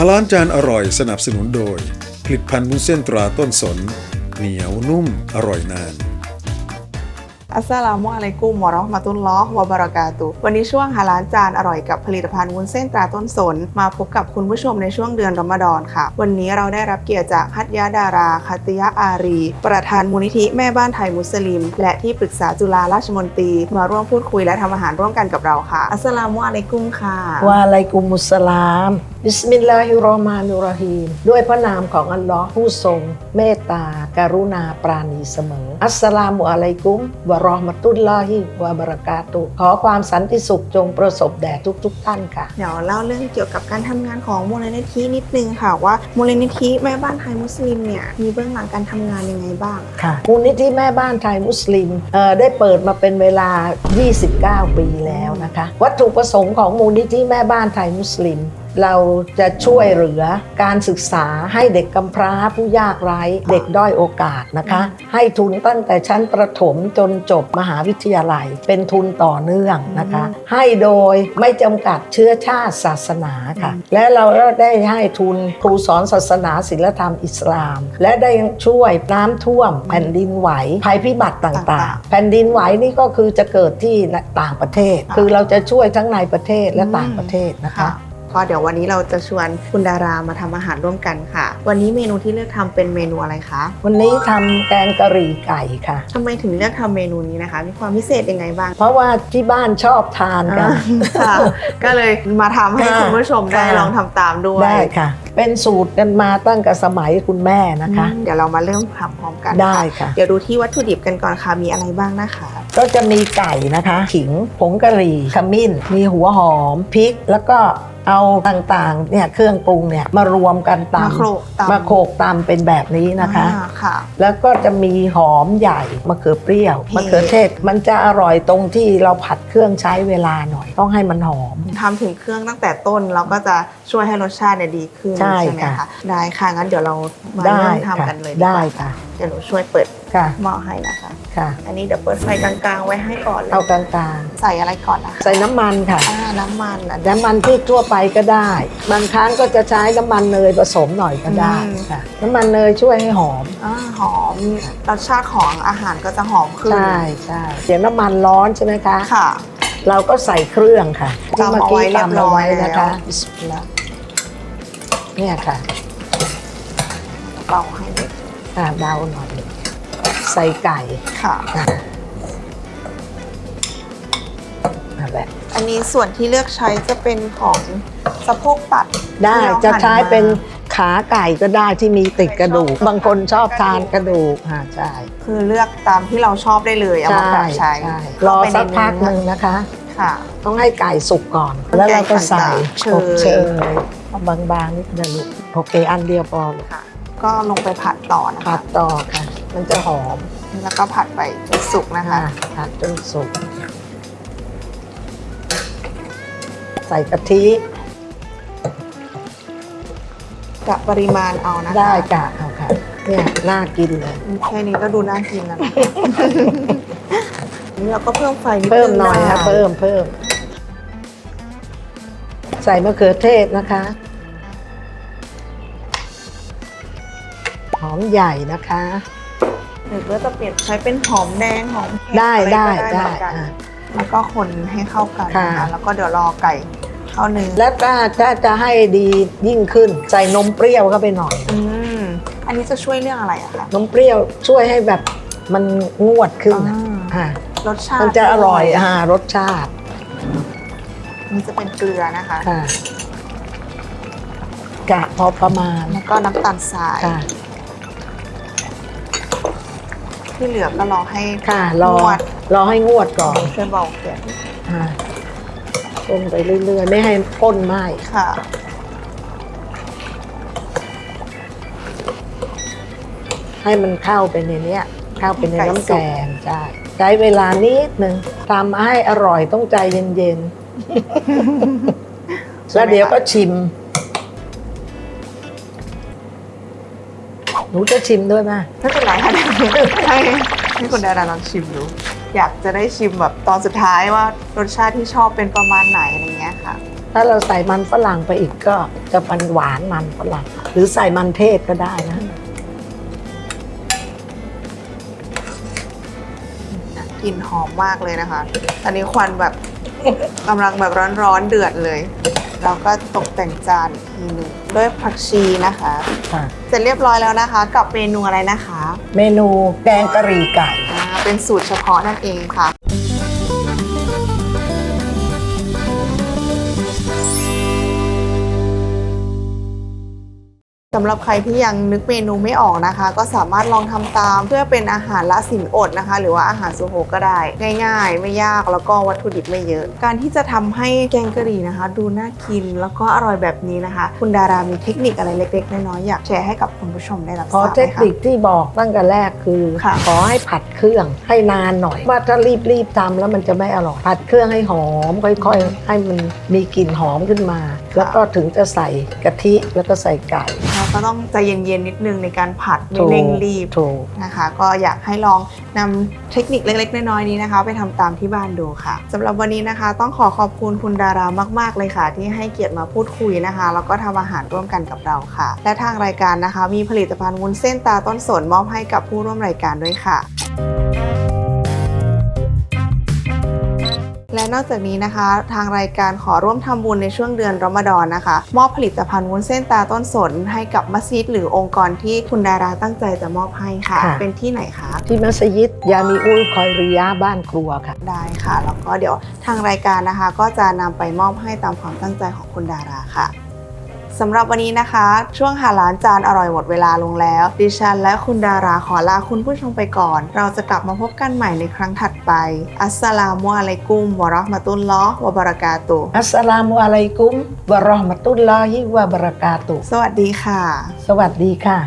ฮาลานจานอร่อยสนับสนุนโดย ผลิตภัณฑ์วุ้นเส้นตราต้นสน เหนียวนุ่มอร่อยนานอัสสลามุอะลัยกุมวะเราะห์มะตุลลอฮ์วะบะเราะกาตุฮ์วันนี้ช่วงฮาลาลจานอร่อยกับผลิตภัณฑ์วุ้นเส้นตราต้นสน มาพบกับคุณผู้ชมในช่วงเดือนรอมฎอนค่ะ วันนี้เราได้รับเกียรติจากฮัตยาดาราคาติยะอารี ประธานมูลนิธิแม่บ้านไทยมุสลิม และที่ปรึกษาจุฬาราชมนตรี มาร่วมพูดคุยและทำอาหารร่วมกันกับเราค่ะ อัสสลามุอะลัยกุมค่ะวาอะลัยกุมุสสลาม บิสมิลลาฮิรเราะห์มานิรเราะฮีม ด้วยพระนามของอัลลอฮ์ผู้ทรง เมตตาการุณาปราณีเสมอ อัสสลามุอะลัยกุมวะเราะห์มะตุลลอฮิวะบะเราะกาตุฮ์ขอความสันติสุขจงประสบแด่ทุกๆท่านค่ะ เดี๋ยวเล่าเรื่องเกี่ยวกับการทำงานของมูลนิธินิดนึงค่ะว่ามูลนิธิแม่บ้านไทยมุสลิมเนี่ยมีเบื้องหลังการทำงานยังไงบ้าง ค่ะมูลนิธิแม่บ้านไทยมุสลิมเอ่อได้เปิดมาเป็นเวลา 29 ปีแล้วนะคะ วัตถุประสงค์ของมูลนิธิแม่บ้านไทยมุสลิม เราจะช่วยเหลือการศึกษาให้เด็กกำพร้าผู้ยากไร้เด็กด้อยโอกาสนะคะ ให้ทุนตั้งแต่ชั้นประถมจนจบมหาวิทยาลัย เป็นทุนต่อเนื่องนะคะ ให้โดยไม่จำกัดเชื้อชาติศาสนาค่ะ และเราก็ได้ให้ทุนครูสอนศาสนาศิลธรรมอิสลาม และได้ยังช่วยน้ำท่วมแผ่นดินไหวภัยพิบัติต่างๆ แผ่นดินไหวนี่ก็คือจะเกิดที่ต่างประเทศ คือเราจะช่วยทั้งในประเทศและต่างประเทศนะคะ ก็เดี๋ยววันนี้เราจะชวนคุณดารามาทำอาหารร่วมกันค่ะ วันนี้เมนูที่เลือกทำเป็นเมนูอะไรคะวันนี้ทำแกงกะหรี่ไก่ค่ะทำไมถึงเลือกทำเมนูนี้นะคะ มีความพิเศษยังไงบ้าง เพราะว่าที่บ้านชอบทานกันค่ะก็เลยมาทำให้ค่ะคุณผู้ชมได้ค่ะลองทำตามด้วยได้ค่ะ เป็นสูตรกันมาตั้งแต่สมัยคุณแม่นะคะอืมเดี๋ยวเรามาเริ่มทำพร้อมกันได้ค่ะ เดี๋ยวดูที่วัตถุดิบกันก่อนค่ะมีอะไรบ้างนะคะ ก็จะมีไก่นะคะ ขิงผงกะหรี่ขมิ้น มีหัวหอมพริกแล้วก็ เอาต่างๆเนี่ยเครื่องปรุงเนี่ยมารวมกันตำมาโขลกตำ มาโขลกตำเป็นแบบนี้นะคะ อ่าค่ะ แล้วก็จะมีหอมใหญ่มะเขือเปรี้ยวเผ็ดมะเขือเทศ มันจะอร่อยตรงที่เราผัดเครื่องใช้เวลาหน่อย ต้องให้มันหอม ทำถึงเครื่องตั้งแต่ต้นเราก็จะช่วยให้รสชาติเนี่ยดีขึ้นใช่ไหมค่ะ คะได้ค่ะงั้นเดี๋ยวเรามาได้เริ่มค่ะทำกันเลยดีกว่า ได้ค่ะ เดี๋ยวหนูช่วยเปิดค่ะ หม้อให้นะคะ ค่ะ อันนี้เดี๋ยวเปิดไฟกลางๆไว้ให้ก่อนเลยเอากลางใส่อะไรก่อนนะคะๆใส่น้ำมันค่ะ อ่าน้ำมันอันนี้ น้ำมันที่ทั่วไปก็ได้ บางครั้งก็จะใช้น้ำมันเนยผสมหน่อยก็ได้อืม ค่ะ น้ำมันเนยช่วยให้หอม อ่าหอมรสชาติของอาหารก็จะหอมขึ้นใช่ใช่เดี๋ยวน้ำมันร้อนใช่ไหมคะ ค่ะ เราก็ใส่เครื่องค่ะที่ตำเมื่อเอาไว้กี้เรียบตำร้เอาอยไว้แล้ว นะคะบิสมิลลาห์เนี่ยค่ะเป่าให้นิด อ่าเดาหน่อย ใส่ไก่ค่ะค่ะนั่นแหละอันนี้ส่วนที่เลือกใช้จะเป็นของสะโพกตัด ได้ที่เราจะหั่นใช้มาเป็นขาไก่ก็ได้ที่มีติดกระดูก บางคนชอบทานกระดูกค่ะใช่คือเลือกตามที่เราชอบได้เลยเอามาปรับใช้ใช่รเข้าอไปในสักพักหเอนึ่งนะคะ ค่ะ ต้องให้ไก่สุกก่อน แล้วเราก็ใส่เชยอบเชยเอาบางๆนิดนะลูกโอเคอันเดียวพอลูก ค่ะ ก็ลงไปผัดต่อนะผัคะ ดต่อค่ะ มันจะหอมแล้วก็ผัดไปจนสุกนะคะ ค่ะผัดจนสุก ใส่กะทิกับปริมาณเอานะคะได้กะเอาค่ะ เนี่ยน่ากินเลย แค่นี้ก็ดูน่ากินแล้วนะคะนี่เราก็เพิ่มไฟนิดเพิ่มหน่อยได้ค่ะเพิ่มเพิ่ม ใส่มะเขือเทศนะคะ หอมใหญ่นะคะ หรือว่าจะเปลี่ยนใช้เป็นหอมแดงหอมแขกได้อะไรได้ก็ได้เหมือนกันอะ แล้วก็คนให้เข้ากันนะค่ะคะแล้วก็เดี๋ยวรอไก่เข้าเนื้อแล้วถ้าถ้าจะให้ดียิ่งขึ้นใส่นมเปรี้ยวเข้าไปหน่อย อืมอันนี้จะช่วยเรื่องอะไรอะคะ นมเปรี้ยวช่วยให้แบบมันงวดขึ้นอ่าค่ะรสชาติมันจะอร่อยอ่ารสชาตินี่จะเป็นเกลือนะคะ ค่ะกะพอประมาณแล้วก็น้ำตาลทราย ค่ะ ที่เหลือก็รอให้ค่ะ รอนวดรอให้งวดก่อนช่วยเบาเกลือค่ะต้มไปเรื่อยๆ ไม่ให้ก้นไหม้ค่ะ ให้มันเข้าไปในเนี้ย เข้าไปในไก่น้ำสุแกกงใช่ใช้เวลานิดหนึ่งทำให้อร่อยต้องใจเย็นๆ แล้วเดี๋ยวก็ชิม นูจะชิมด้วยไหมไม่เป็นไรค่ะให้ให้คุณดาราลองชิมดู อยากจะได้ชิมแบบตอนสุดท้ายว่ารสชาติที่ชอบเป็นประมาณไหนอะไรเงี้ยค่ะ ถ้าเราใส่มันฝรั่งไปอีกก็จะมันหวานมันฝรั่งหรือใส่มันเทศก็ได้นะกลิ่นหอมมากเลยนะคะตอนนี้ควันแบบกำลังแบบร้อนๆเดือดเลย เราก็ตกแต่งจานอีกทีหนึงด้วยผักชีนะคะ ค่ะ เสร็จเรียบร้อยแล้วนะคะ กับเมนูอะไรนะคะเมนูแกงกะหรี่ไก่ อ่าเป็นสูตรเฉพาะนั่นเองค่ะ สำหรับใครที่ยังนึกเมนูไม่ออกนะคะ ก็สามารถลองทำตามเพื่อเป็นอาหารละสินอดนะคะ หรือว่าอาหารสุโภก็ได้ ง่าย ๆ ไม่ยากแล้วก็วัตถุดิบไม่เยอะ การที่จะทำให้แกงกะหรี่นะคะ ดูน่ากินแล้วก็อร่อยแบบนี้นะคะ คุณดารามีเทคนิคอะไรเล็กๆน้อยๆอยากแชร์ให้กับคุณผู้ชมได้รับทขอราบไหเทมคคะ นิคที่บอกตั้งแต่แรกคือค่ะ ขอให้ผัดเครื่องให้นานหน่อยว่าถ้ารีบรีบๆทำแล้วมันจะไม่อร่อยผัดเครื่องให้หอมค่อยๆ ให้มันมีกลิ่นหอมขึ้นมา แล้วก็ถึงจะใส่กะทิแล้วก็ใส่ไก่เรา ก็ต้องใจเย็นๆนิดนึงในการผัดไม่เร่งรีบถูกนะคะ ก็อยากให้ลองนำเทคนิคเล็กๆ น้อยๆนี้นะคะ ไปทำตามที่บ้านดูค่ะสำหรับวันนี้นะคะ ต้องขอขอบคุณคุณดารามาก ๆ เลยค่ะ ที่ให้เกียรติมาพูดคุยนะคะแล้วก็ทำอาหารร่วมกันกับเราค่ะ และทางรายการนะคะ มีผลิตภัณฑ์วุ้นเส้นตาต้นสนมอบให้กับผู้ร่วมรายการด้วยค่ะ และนอกจากนี้นะคะ ทางรายการขอร่วมทำบุญในช่วงเดือนรอมฎอนนะคะ มอบผลิตภัณฑ์วุ้นเส้นตาต้นสน ให้กับมัสยิดหรือองค์กรที่คุณดาราตั้งใจจะมอบให้ค่ะ ค่ะ เป็นที่ไหนคะที่มัสยิดยามีอุลคอยริยะบ้านครัวค่ะ ได้ค่ะ แล้วก็เดี๋ยวทางรายการนะคะ ก็จะนำไปมอบให้ตามความตั้งใจของคุณดาราค่ะ สำหรับวันนี้นะคะ ช่วงหาร้านจานอร่อยหมดเวลาลงแล้ว ดิฉันและคุณดาราขอลาคุณผู้ชมไปก่อน เราจะกลับมาพบกันใหม่ในครั้งถัดไป อัสสลามุอะลัยกุมวะเราะห์มะตุลลอฮ์วะบะเราะกาตุฮ์อัสสลามุอะลัยกุมวะเราะห์มะตุลลอฮิวะบะเราะกาตุฮ์สวัสดีค่ะ สวัสดีค่ะ